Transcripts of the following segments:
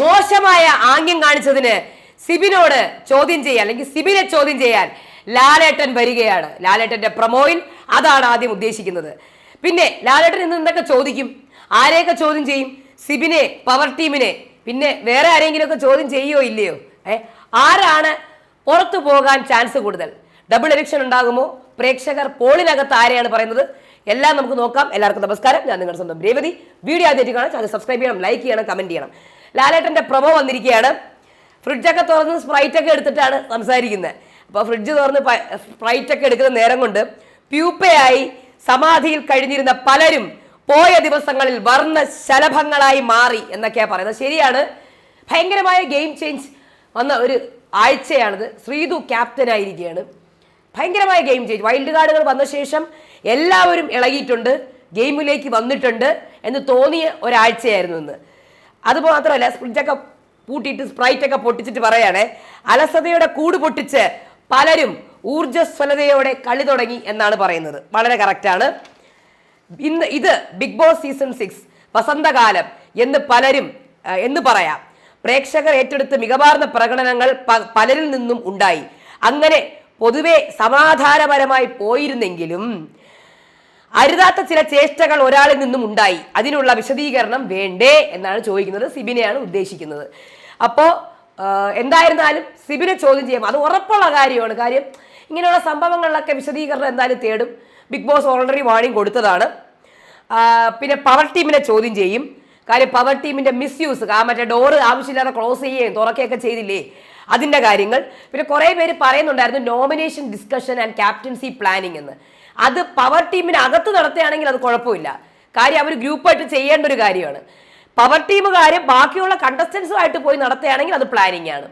മോശമായ ആംഗ്യം കാണിച്ചതിന് സിബിനോട് ചോദ്യം ചെയ്യാൻ അല്ലെങ്കിൽ സിബിനെ ചോദ്യം ചെയ്യാൻ ലാലേട്ടൻ വരികയാണ്. ലാലേട്ടന്റെ പ്രമോയിൽ അതാണ് ആദ്യം ഉദ്ദേശിക്കുന്നത്. പിന്നെ ലാലേട്ടൻ ഇന്ന് എന്തൊക്കെ ചോദിക്കും? ആരെയൊക്കെ ചോദ്യം ചെയ്യും? സിബിനെ പവർ ടീമിനെ പിന്നെ വേറെ ആരെങ്കിലും ഒക്കെ ചോദ്യം ചെയ്യോ ഇല്ലയോ? ഏ ആരാണ് പുറത്തു പോകാൻ ചാൻസ് കൂടുതൽ? ഡബിൾ എലക്ഷൻ ഉണ്ടാകുമോ? പ്രേക്ഷകർ പോളിനകത്ത് ആരെയാണ് പറയുന്നത്? എല്ലാം നമുക്ക് നോക്കാം. എല്ലാവർക്കും നമസ്കാരം. ഞാൻ നിങ്ങളുടെ സ്വന്തം രേവതി. വീഡിയോ ആദ്യമായിട്ട് കാണാൻ ചാനൽ സബ്സ്ക്രൈബ് ചെയ്യണം ലൈക്ക് ചെയ്യണം കമന്റ് ചെയ്യണം. ലാലേട്ടന്റെ പ്രൊമോ വന്നിരിക്കുകയാണ്. ഫ്രിഡ്ജൊക്കെ തുറന്ന് സ്പ്രൈറ്റൊക്കെ എടുത്തിട്ടാണ് സംസാരിക്കുന്നത്. അപ്പോൾ ഫ്രിഡ്ജ് തുറന്ന് സ്പ്രൈറ്റൊക്കെ സ്പ്രൈറ്റ് എടുക്കുന്ന നേരം കൊണ്ട് പ്യൂപ്പയായി സമാധിയിൽ കഴിഞ്ഞിരുന്ന പലരും പോയ ദിവസങ്ങളിൽ വർണ ശലഭങ്ങളായി മാറി എന്നൊക്കെയാണ് പറയുന്നത്. ശരിയാണ്. ഭയങ്കരമായ ഗെയിം ചേഞ്ച് വന്ന ഒരു ആഴ്ചയാണിത്. ശ്രീതു ക്യാപ്റ്റനായിരിക്കുകയാണ് ഭയങ്കരമായ ഗെയിം ചേഞ്ച് വൈൽഡ് കാർഡുകൾ വന്ന ശേഷം എല്ലാവരും ഇളകിയിട്ടുണ്ട്. ഗെയിമിലേക്ക് വന്നിട്ടുണ്ട് എന്ന് തോന്നിയ ഒരാഴ്ചയായിരുന്നു ഇന്ന്. അത് മാത്രമല്ല ഫ്രിഡ്ജൊക്കെ പൂട്ടിയിട്ട് സ്പ്രൈറ്റ് ഒക്കെ പൊട്ടിച്ചിട്ട് പറയാണ് അലസതയുടെ കൂട് പൊട്ടിച്ച് പലരും ഊർജസ്വലതയോടെ കളി തുടങ്ങി എന്നാണ് പറയുന്നത്. വളരെ കറക്റ്റാണ് ഇന്ന് ഇത് ബിഗ് ബോസ് സീസൺ സിക്സ് വസന്തകാലം എന്ന് പലരും എന്ന് പറയാം. പ്രേക്ഷകർ ഏറ്റെടുത്ത് മികവാർന്ന പ്രകടനങ്ങൾ പലരിൽ നിന്നും ഉണ്ടായി. അങ്ങനെ പൊതുവെ സമാധാനപരമായി പോയിരുന്നെങ്കിലും അരുതാത്ത ചില ചേഷ്ടകൾ ഒരാളിൽ നിന്നും ഉണ്ടായി. അതിനുള്ള വിശദീകരണം വേണ്ടേ എന്നാണ് ചോദിക്കുന്നത്. സിബിനെയാണ് ഉദ്ദേശിക്കുന്നത്. അപ്പോൾ എന്തായിരുന്നാലും സിബിനെ ചോദ്യം ചെയ്യാം. അത് ഉറപ്പുള്ള കാര്യമാണ്. കാര്യം ഇങ്ങനെയുള്ള സംഭവങ്ങളിലൊക്കെ വിശദീകരണം എന്തായാലും തേടും. ബിഗ് ബോസ് ഓൾറെഡി വാണിംഗ് കൊടുത്തതാണ്. പിന്നെ പവർ ടീമിനെ ചോദ്യം ചെയ്യും. കാര്യം പവർ ടീമിന്റെ മിസ്യൂസ് ആ മറ്റേ ഡോറ് ആവശ്യമില്ലാതെ ക്ലോസ് ചെയ്യുകയും തുറക്കുകയൊക്കെ ചെയ്തില്ലേ? അതിന്റെ കാര്യങ്ങൾ. പിന്നെ കുറേ പേര് പറയുന്നുണ്ടായിരുന്നു nomination discussion and captaincy planning എന്ന്. അത് പവർ ടീമിന് അകത്ത് നടത്തുകയാണെങ്കിൽ അത് കുഴപ്പമില്ല. കാര്യം അവർ ഗ്രൂപ്പായിട്ട് ചെയ്യേണ്ട ഒരു കാര്യമാണ്. പവർ ടീമുകാർ ബാക്കിയുള്ള കണ്ടസ്റ്റൻസുമായിട്ട് പോയി നടത്തുകയാണെങ്കിൽ അത് പ്ലാനിംഗ് ആണ്.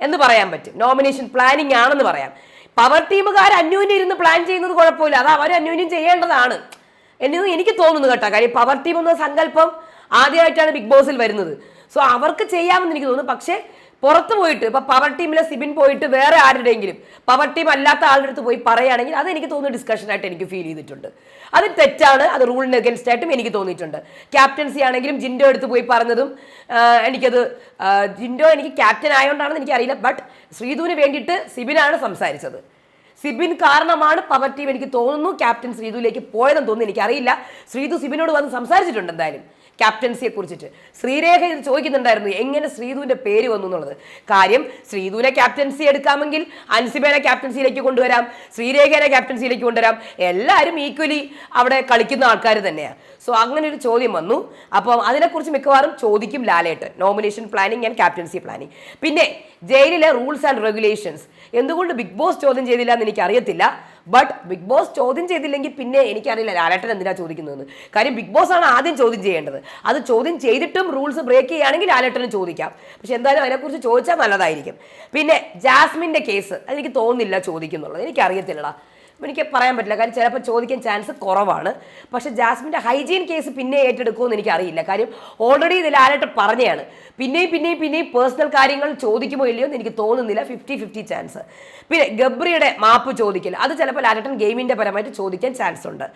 എന്ന് പറയാൻ പറ്റും. നോമിനേഷൻ പ്ലാനിംഗ് ആണെന്ന് പറയാം. പവർ ടീമുകാർ അന്യോന്യം ഇരുന്ന് പ്ലാൻ ചെയ്യുന്നത് കുഴപ്പമില്ല. അത് അവർ അന്യോന്യം ചെയ്യേണ്ടതാണ്. എന്ന് എനിക്ക് തോന്നുന്നു കേട്ടോ. കാര്യം പവർ ടീം എന്ന സങ്കല്പം ആദ്യമായിട്ടാണ് ബിഗ് ബോസിൽ വരുന്നത്. സോ അവർക്ക് ചെയ്യാമെന്ന് എനിക്ക് തോന്നുന്നു. പക്ഷേ പുറത്ത് പോയിട്ട് ഇപ്പൊ പവർ ടീമിലെ സിബിൻ പോയിട്ട് വേറെ ആരുടെയെങ്കിലും പവർ ടീം അല്ലാത്ത ആളുടെ അടുത്ത് പോയി പറയുകയാണെങ്കിൽ അത് എനിക്ക് തോന്നുന്നു ഡിസ്കഷൻ ആയിട്ട് എനിക്ക് ഫീൽ ചെയ്തിട്ടുണ്ട്. അത് തെറ്റാണ് അത് റൂളിന് അഗൻസ്റ്റ് ആയിട്ടും എനിക്ക് തോന്നിയിട്ടുണ്ട്. ക്യാപ്റ്റൻസി ആണെങ്കിലും ജിൻഡോ എടുത്ത് പോയി പറഞ്ഞതും എനിക്കത് ജിൻഡോ എനിക്ക് ക്യാപ്റ്റൻ ആയതുകൊണ്ടാണെന്ന് എനിക്കറിയില്ല ബട്ട് ശ്രീധുവിന് വേണ്ടിയിട്ട് സിബിനാണ് സംസാരിച്ചത്. സിബിൻ കാരണമാണ് പവർ ടീം എനിക്ക് തോന്നുന്നു ക്യാപ്റ്റൻ ശ്രീധുവിലേക്ക് പോയതെന്ന് തോന്നുന്നു എനിക്കറിയില്ല. ശ്രീധു സിബിനോട് വന്ന് സംസാരിച്ചിട്ടുണ്ട് എന്തായാലും. ക്യാപ്റ്റൻസിയെ കുറിച്ചിട്ട്. ശ്രീരേഖ ഇത് ചോദിക്കുന്നുണ്ടായിരുന്നു എങ്ങനെ ശ്രീധുവിന്റെ പേര് വന്നു എന്നുള്ളത്. കാര്യം ശ്രീധുവിനെ ക്യാപ്റ്റൻസി എടുക്കാമെങ്കിൽ അൻസിബേനെ ക്യാപ്റ്റൻസിയിലേക്ക് കൊണ്ടുവരാം ശ്രീരേഖേനെ ക്യാപ്റ്റൻസിയിലേക്ക് കൊണ്ടുവരാം. എല്ലാവരും ഈക്വലി അവിടെ കളിക്കുന്ന ആൾക്കാർ തന്നെയാണ് സോ അങ്ങനെ ഒരു ചോദ്യം വന്നു. അപ്പം അതിനെക്കുറിച്ച് മിക്കവാറും ചോദിക്കും ലാലേട്ട് nomination planning and captaincy planning പിന്നെ ജയിലിലെ റൂൾസ് ആൻഡ് റെഗുലേഷൻസ് എന്തുകൊണ്ട് ബിഗ് ബോസ് ചോദ്യം ചെയ്തില്ല എന്ന് എനിക്ക് അറിയത്തില്ല ബട്ട് ബിഗ് ബോസ് ചോദ്യം ചെയ്തില്ലെങ്കിൽ പിന്നെ എനിക്കറിയില്ല ലാലേട്ടൻ എന്തിനാ ചോദിക്കുന്നതെന്ന് കാര്യം ബിഗ് ബോസ് ആണ് ആദ്യം ചോദ്യം ചെയ്യേണ്ടത്. അത് ചോദ്യം ചെയ്തിട്ടും റൂൾസ് ബ്രേക്ക് ചെയ്യുകയാണെങ്കിൽ ലാലേട്ടന് ചോദിക്കാം. പക്ഷെ എന്തായാലും അതിനെക്കുറിച്ച് ചോദിച്ചാൽ നല്ലതായിരിക്കും. പിന്നെ ജാസ്മിന്റെ കേസ് അതെനിക്ക് തോന്നുന്നില്ല ചോദിക്കുന്നുള്ളത്. എനിക്കറിയത്തില്ലടാ. എനിക്ക് പറയാൻ പറ്റില്ല. കാര്യം ചിലപ്പോൾ ചോദിക്കാൻ ചാൻസ് കുറവാണ്. പക്ഷേ ജാസ്മിന്റെ ഹൈജീൻ കേസ് പിന്നെ ഏറ്റെടുക്കുമെന്ന് എനിക്കറിയില്ല. കാര്യം ഓൾറെഡി ഇതിൽ ആരായിട്ട് പറഞ്ഞതാണ് പിന്നെയും പിന്നെയും പിന്നെയും പേഴ്സണൽ കാര്യങ്ങൾ ചോദിക്കുമോ ഇല്ലയോ എന്ന് എനിക്ക് തോന്നുന്നില്ല. ഫിഫ്റ്റി ഫിഫ്റ്റി ചാൻസ് പിന്നെ ഗബ്രിയുടെ മാപ്പ് ചോദിക്കൽ അത് ചിലപ്പോൾ ലാലേട്ടൻ ഗെയിമിന്റെ പരമായിട്ട് ചോദിക്കാൻ ചാൻസ് ഉണ്ട്.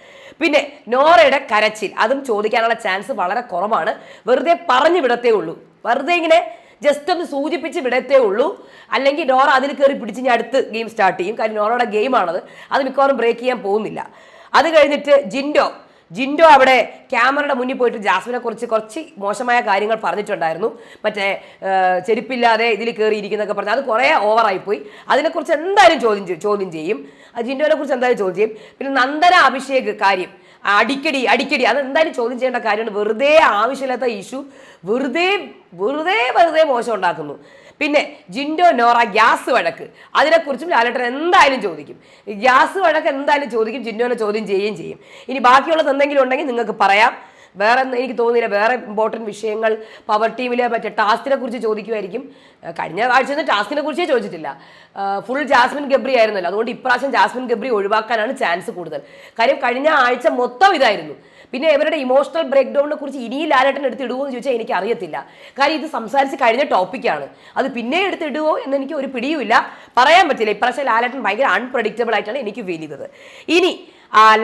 പിന്നെ നോറയുടെ കരച്ചിൽ. അതും ചോദിക്കാനുള്ള ചാൻസ് വളരെ കുറവാണ്. വെറുതെ പറഞ്ഞു വിടത്തേ ഉള്ളൂ. വെറുതെ ഇങ്ങനെ ജസ്റ്റ് ഒന്ന് സൂചിപ്പിച്ച് വിടത്തേ ഉള്ളൂ. അല്ലെങ്കിൽ നോറ അതിൽ കയറി പിടിച്ച് ഞാൻ അടുത്ത് ഗെയിം സ്റ്റാർട്ട് ചെയ്യും. കാര്യം നോറയുടെ ഗെയിമാണത് അത് മിക്കവാറും ബ്രേക്ക് ചെയ്യാൻ പോകുന്നില്ല. അത് കഴിഞ്ഞിട്ട് ജിൻഡോ. ജിൻഡോ അവിടെ ക്യാമറയുടെ മുന്നിൽ പോയിട്ട് ജാസ്മിനെ കുറിച്ച് കുറച്ച് മോശമായ കാര്യങ്ങൾ പറഞ്ഞിട്ടുണ്ടായിരുന്നു. മറ്റേ ചെരുപ്പില്ലാതെ ഇതിൽ കയറിയിരിക്കുന്നൊക്കെ പറഞ്ഞു. അത് കുറേ ഓവറായിപ്പോയി അതിനെക്കുറിച്ച് എന്തായാലും ചോദ്യം ചോദ്യം ചെയ്യും. ജിൻഡോനെ കുറിച്ച് എന്തായാലും ചോദ്യം ചെയ്യും. പിന്നെ നന്ദന അഭിഷേക് കാര്യം. അടിക്കടി അടിക്കടി. അത് എന്തായാലും ചോദ്യം ചെയ്യേണ്ട കാര്യമാണ്. വെറുതെ ആവശ്യമില്ലാത്ത ഇഷ്യൂ. വെറുതെ വെറുതെ വെറുതെ മോശം ഉണ്ടാക്കുന്നു. പിന്നെ ജിൻഡോ നോറ ഗ്യാസ് വഴക്ക്. അതിനെക്കുറിച്ചും ലാലേട്ടൻ എന്തായാലും ചോദിക്കും. ഗ്യാസ് വഴക്ക് എന്തായാലും ചോദിക്കും ജിൻഡോനെ ചോദ്യം ചെയ്യുകയും ചെയ്യും. ഇനി ബാക്കിയുള്ളത് എന്തെങ്കിലും ഉണ്ടെങ്കിൽ നിങ്ങൾക്ക് പറയാം. വേറെ എനിക്ക് തോന്നുന്നില്ല. വേറെ ഇമ്പോർട്ടന്റ് വിഷയങ്ങൾ പവർ ടീമിലെ മറ്റേ ടാസ്കിനെ കുറിച്ച് ചോദിക്കുമായിരിക്കും. കഴിഞ്ഞ ആഴ്ച ടാസ്കിനെ കുറിച്ചേ ചോദിച്ചിട്ടില്ല. ഫുൾ ജാസ്മിൻ ഗബ്രി ആയിരുന്നല്ലോ. അതുകൊണ്ട് ഇപ്രാവശ്യം ജാസ്മിൻ ഗബ്രി ഒഴിവാക്കാനാണ് ചാൻസ് കൂടുതൽ. കാര്യം കഴിഞ്ഞ ആഴ്ച മൊത്തം ഇതായിരുന്നു. പിന്നെ ഇവരുടെ ഇമോഷണൽ ബ്രേക്ക് ഡൗണിനെ കുറിച്ച് ഇനിയും ലാലേട്ടൻ എടുത്തിടുമോ എന്ന് ചോദിച്ചാൽ എനിക്ക് അറിയത്തില്ല. കാര്യം ഇത് സംസാരിച്ച് കഴിഞ്ഞ ടോപ്പിക്കാണ് അത് പിന്നെ എടുത്തിടുവോ ഇടുമോ എന്ന് എനിക്ക് ഒരു പിടിയുമില്ല. പറയാൻ പറ്റില്ല. ഇപ്രാവശ്യം ലാലേട്ടൻ ഭയങ്കര അൺപ്രഡിക്റ്റബിൾ ആയിട്ടാണ് എനിക്ക് ഫീൽ ചെയ്തത്. ഇനി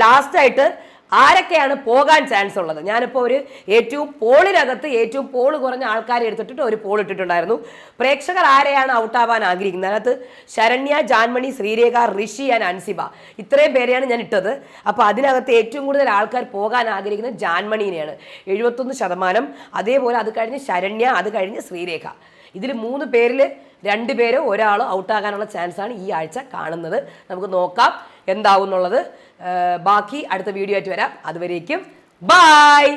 ലാസ്റ്റായിട്ട് ആരൊക്കെയാണ് പോകാൻ ചാൻസ് ഉള്ളത്? ഞാനിപ്പോൾ ഒരു ഏറ്റവും പോളിനകത്ത് ഏറ്റവും പോൾ കുറഞ്ഞ ആൾക്കാരെ എടുത്തിട്ട് ഒരു പോൾ ഇട്ടിട്ടുണ്ടായിരുന്നു. പ്രേക്ഷകർ ആരെയാണ് ഔട്ടാവാൻ ആഗ്രഹിക്കുന്നത്? അതിനകത്ത് ശരണ്യ ജാൻമണി ശ്രീരേഖ ഋഷി ആൻഡ് അൻസിബ. ഇത്രയും പേരെയാണ് ഞാൻ ഇട്ടത്. അപ്പോൾ അതിനകത്ത് ഏറ്റവും കൂടുതൽ ആൾക്കാർ പോകാൻ ആഗ്രഹിക്കുന്നത് ജാൻമണീനെയാണ്. എഴുപത്തൊന്ന് ശതമാനം. അതേപോലെ അത് കഴിഞ്ഞ് ശരണ്യ അത് കഴിഞ്ഞ് ശ്രീരേഖ. ഇതിൽ മൂന്ന് പേരിൽ രണ്ട് പേരോ ഒരാളോ ഔട്ടാകാനുള്ള ചാൻസാണ് ഈ ആഴ്ച കാണുന്നത്. നമുക്ക് നോക്കാം എന്താവും എന്നുള്ളത് ബാക്കി അടുത്ത വീഡിയോ ആയിട്ട് വരാം. അതുവരേക്കും ബായ്